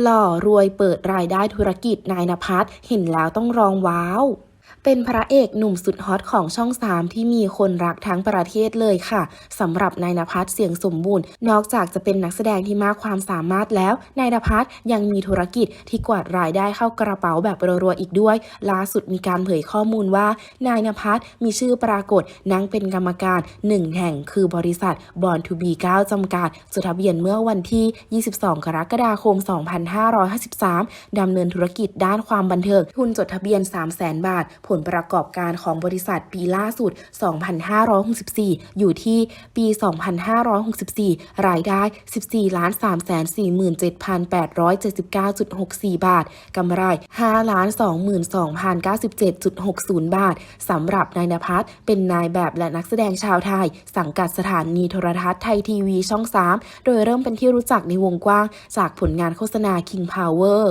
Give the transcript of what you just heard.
หล่อรวยเปิดรายได้ธุรกิจนายนภัสเห็นแล้วต้องร้องว้าว เป็นพระเอกหนุ่มสุดฮอตของช่อง3ที่มีคนรักทั้งประเทศเลยค่ะสำหรับนายนภัสเสียงสมบูรณ์ นอกจากจะเป็นนักแสดงที่มากความสามารถแล้วนายนภัสยังมีธุรกิจที่กวาดรายได้เข้ากระเป๋าแบบรัวๆอีกด้วย ล่าสุดมีการเผยข้อมูลว่านายนภัสมีชื่อปรากฏนั่งเป็นกรรมการหนึ่งแห่งคือบริษัทบอนทูบี9จำกัดจดทะเบียนเมื่อวันที่ 22 กรกฎาคม 2553ดำเนินธุรกิจด้านความบันเทิงทุนจดทะเบียน 300,000 บาทผลประกอบการของบริษัทปีล่าสุด 2,564 อยู่ที่ปี 2,564 รายได้ 14 ล้าน347,879.64 บาท กำไร5ล้าน22,097.60 บาท สำหรับนายนภัสเป็นนายแบบและนักแสดงชาวไทย สังกัดสถานีโทรทัศน์ไทยทีวีช่อง 3 โดยเริ่มเป็นที่รู้จักในวงกว้างจากผลงานโฆษณา King Power